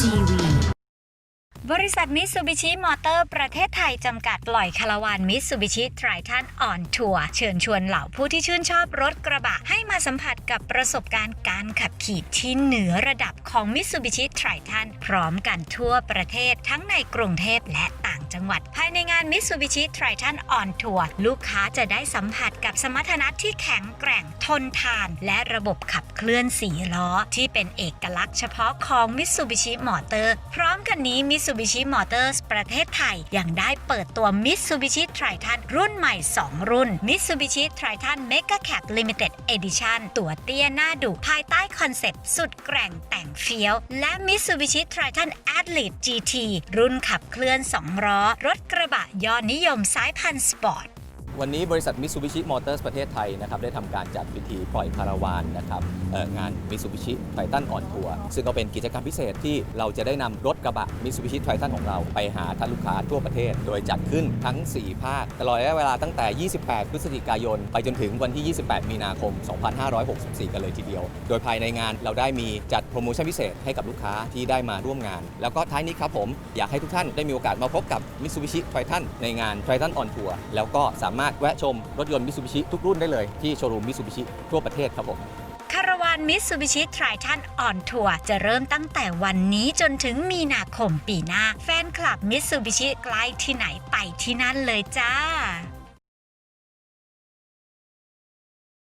ทีวีบริษัทมิสซูบิชิมอเตอร์ประเทศไทย จำกัดปล่อยคาราวานมิสซูบิชิไทรทันออนทัวร์เชิญชวนเหล่าผู้ที่ชื่นชอบรถกระบะ ให้มาสัมผัสกับประสบการณ์การขับขี่ที่เหนือระดับของมิสซูบิชิไทรทันพร้อมกันทั่วประเทศทั้งในกรุงเทพและ จังหวัด ภายในงานมิ t ซูบิชิไทรทันออนทัวร์ลูกค้าจะได้สัมผัสกับสมรรถนะที่แข็งแกร่งทนทาน และระบบขับเคลื่อนสีล้อ ที่เป็นเอกลักษณ์เฉพาะของมิ t ซูบิชิมอเตอร์พร้อมกันนี้มิ t ซูบิชิมอเตอร์ประเทศไทย ยังได้เปิดตัวมิ t ซูบิชิไทรทันรุ่นใหม่ 2 รุ่นมิ t ซูบิชิไทรทันเมกะแคปลิมิเต็ดเอดิชันตัวเตี้ยหน้าดุภายใต้คอนเซ็ปต์สุดแกร่งแต่งเฟี้ยว และมิ t ซูบิชิไทรทันแอดลิ GT รุ่นขับเคลื่อน2ล้อรถกระบะยอดนิยมสายพันธุ์สปอร์ต วันนี้บริษัทมิ t ซูบิชิมอเตอร์สประเทศไทยนะครับได้ทำการจัดพิธีปล่อยคาราวานนะครับงานมิ t ซูบิชิไททันออนทัวร์ซึ่งก็เป็นกิจกรรมพิเศษที่เราจะได้นำรถกระบะมิ t ซูบิชิไททันของเราไปหาท่านลูกค้าทั่วประเทศ โดยจัดขึ้นทั้ง 4 ภาคตลอดระยะเวลาตั้งแต่ 28 พฤศจิกายน ไปจนถึงวันที่ 28 มีนาคม 2564 กันเลยทีเดียว โดยภายในงานเราได้มีจัดโปรโมชั่นพิเศษให้กับลูกค้าที่ได้มาร่วมงาน แล้วก็ท้ายนี้ครับผมอยากให้ทุกท่านได้มีโอกาสมาพบกับมิ t ซูบิชิไททันในงานไททันออนทัวร์แล้วก็สามารถแวะชมรถยนต์มิ t ซูบิชิทุกรุ่นได้เลยที่โชว์รูมมิ t ซูบิชิทั่วประเทศครับผมคาราวานมิ t ซูบิชิไทรทันออนทัวร์จะเริ่มตั้งแต่วันนี้จนถึงมีนาคมปีหน้า แฟนคลับมิ t ซูบิชิใกล้ที่ไหนไปที่นั่นเลยจ้า